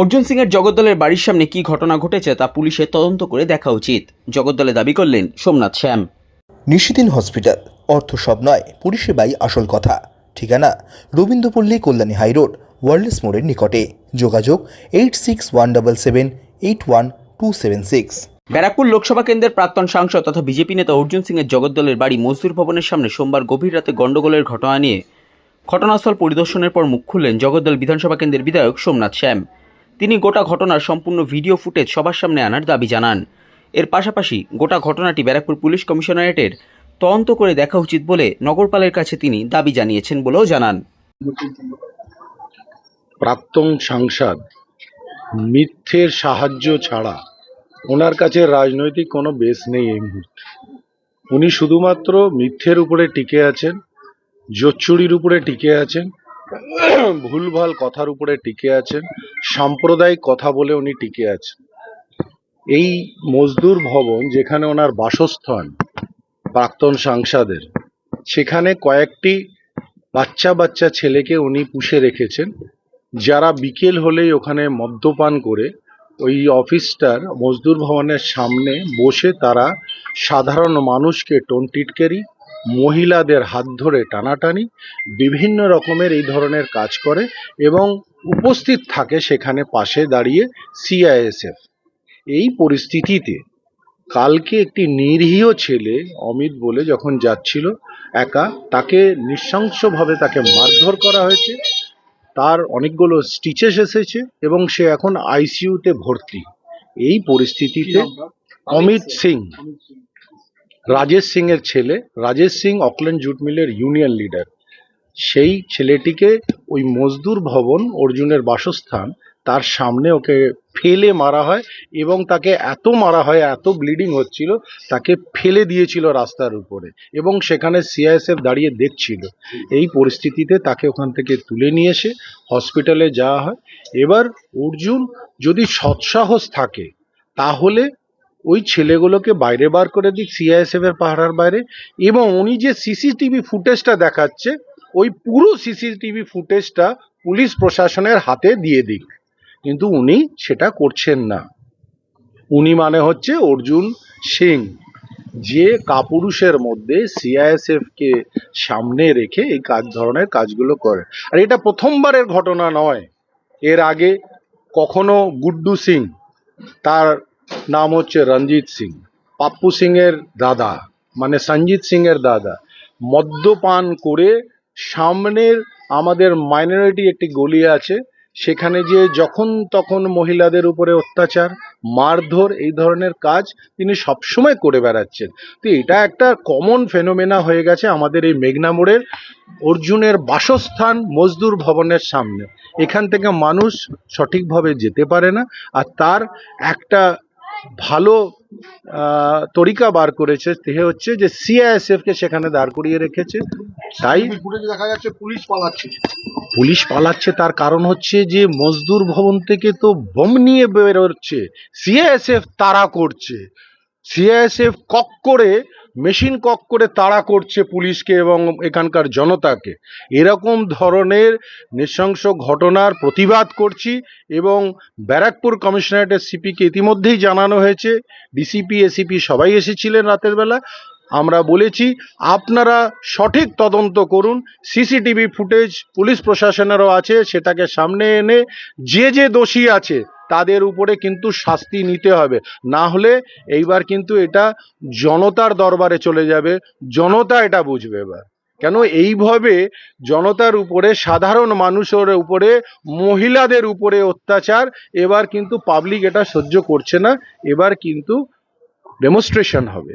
অর্জুন সিংয়ের জগদ্দলের বাড়ির সামনে কি ঘটনা ঘটেছে তা পুলিশের তদন্ত করে দেখা উচিত। জগদ্দলে দাবি করলেন সোমনাথ শ্যাম। নিশিদিন হসপিটাল অর্থ সব নয় পরিষেবাই আসল কথা। ঠিকানা রবীন্দ্রপল্লী কল্যাণী হাইরোড ওয়ার্ল্ডস মোড়ের নিকটে। যোগাযোগ eight six one double seven eight one two seven six. Barrackpore Lok Sabha কেন্দ্রের প্রাক্তন সাংসদ তথা বিজেপি নেতা অর্জুন সিংয়ের জগদ্দলের বাড়ি মজদুর ভবনের সামনে সোমবার গভীর রাতে গণ্ডগোলের ঘটনা নিয়ে ঘটনাস্থল পরিদর্শনের পর মুখ খুললেন জগদ্দল বিধানসভা কেন্দ্রের বিধায়ক সোমনাথ শ্যাম। তিনি গোটা ঘটনার সম্পূর্ণ ভিডিও ফুটেজ সবার সামনে আনার দাবি জানান। এর পাশাপাশি গোটা ঘটনাটি ব্যারাকপুর পুলিশ কমিশনারেটের তদন্ত করে দেখা উচিত বলে নগরপালের কাছে তিনি দাবি জানিয়েছেন বলেও জানান। প্রাক্তন সাংসদ মিথ্যের সাহায্য ছাড়া ওনার কাছে রাজনৈতিক কোনো বেস নেই এই মুহূর্তে। উনি শুধুমাত্র মিথ্যের উপরে টিকে আছেন, জোচ্চুরির উপরে টিকে আছেন ভুলভাল কথার উপরে টিকে আছেন, সাম্প্রদায়িক কথা বলে উনি টিকে আছেন। এই মজদুর ভবন যেখানে ওনার বাসস্থান, প্রাক্তন সাংসদের, সেখানে কয়েকটি বাচ্চা বাচ্চা ছেলেকে উনি পুষে রেখেছেন। যারা বিকেল হলেই ওখানে মদ্যপান করে ওই অফিসটার, মজদুর ভবনের সামনে বসে তারা সাধারণ মানুষকে টোনটিটকেরি মহিলাদের হাত ধরে টানাটানি বিভিন্ন রকমের এই ধরনের কাজ করে এবং উপস্থিত থাকে সেখানে পাশে দাঁড়িয়ে সিআইএসএফ এই পরিস্থিতিতে কালকে একটি নিরীহ ছেলে অমিত বলে যখন যাচ্ছিল একা তাকে নৃশংসভাবে তাকে মারধর করা হয়েছে। তার অনেকগুলো স্টিচেস এসেছে এবং সে এখন আইসিইউতে ভর্তি। এই পরিস্থিতিতে অমিত সিং। রাজেশ সিং এর ছেলে, রাজেশ সিং অকল্যান্ড জুট মিলের ইউনিয়ন লিডার। সেই ছেলেটিকে ওই মজদুর ভবন, অর্জুনের বাসস্থান, তার সামনে ওকে ফেলে মারা হয় এবং তাকে এত মারা হয়, এত ব্লিডিং হচ্ছিল, তাকে ফেলে দিয়েছিল রাস্তার উপরে এবং সেখানে সিআইএসএফ দাঁড়িয়ে দেখছিল। এই পরিস্থিতিতে তাকে ওখান থেকে তুলে নিয়ে এসে হসপিটালে যাওয়া হয়। এবার অর্জুন যদি সৎসাহস থাকে, তাহলে ওই ছেলেগুলোকে বাইরে বার করে দিক সিআইএসএফ এর পাহারার বাইরে এবং উনি যে সিসিটিভি ফুটেজটা দেখাচ্ছে, ওই পুরো সিসিটিভি ফুটেজটা পুলিশ প্রশাসনের হাতে দিয়ে দিক। কিন্তু উনি সেটা করছেন না। উনি মানে হচ্ছে অর্জুন সিং, যে কাপুরুষের মধ্যে সিআইএসএফ কে সামনে রেখে এই কাজ ধরনের কাজগুলো করে। আর এটা প্রথমবারের ঘটনা নয়। এর আগে কখনো গুড্ডু সিং তার নাম হচ্ছে রঞ্জিত সিং। পাপ্পু সিং এর দাদা মানে সঞ্জিত সিং এর দাদা। মদ্যপান করে সামনের আমাদের মাইনরিটি একটি গলি আছে, সেখানে যে যখন তখন মহিলাদের উপরে অত্যাচার, মারধর এই ধরনের কাজ তিনি সবসময় করে বেড়াচ্ছেন। তো এটা একটা কমন ফেনোমেনা হয়ে গেছে আমাদের এই মেঘনা মোড়ের অর্জুনের বাসস্থান মজদুর ভবনের সামনে। এখান থেকে মানুষ সঠিকভাবে যেতে পারে না, আর তার একটা ভালো তরিকা বার করেছে সে হচ্ছে যে সিআইএসএফ কে সেখানে দাঁড় করিয়ে রেখেছে। তাই দেখা যাচ্ছে পুলিশ পালাচ্ছে। পুলিশ পালাচ্ছে তার কারণ হচ্ছে যে মজদুর ভবন থেকে তো বোম নিয়ে বেরোচ্ছে। সিআইএসএফ তারা করছে। সিআইএসএফ কক করে মেশিন কক করে তাড়া করছে পুলিশকে এবং এখানকার জনতাকে। এরকম ধরনের নৃশংস ঘটনার প্রতিবাদ করছি এবং ব্যারাকপুর কমিশনারেটের সিপিকে ইতিমধ্যেই জানানো হয়েছে। ডিসিপি, এসিপি সবাই এসেছিলেন রাতের বেলা। আমরা বলেছি, আপনারা সঠিক তদন্ত করুন। সিসিটিভি ফুটেজ পুলিশ প্রশাসনেরও আছে, সেটাকে সামনে এনে যে যে দোষী আছে তাদের উপরে কিন্তু শাস্তি নিতে হবে। না হলে এইবার কিন্তু এটা জনতার দরবারে চলে যাবে। জনতা এটা বুঝবে এবার। কেন এইভাবে জনতার উপরে, সাধারণ মানুষের উপরে, মহিলাদের উপরে অত্যাচার এবার কিন্তু পাবলিক এটা সহ্য করছে না। এবার কিন্তু ডেমনস্ট্রেশন হবে।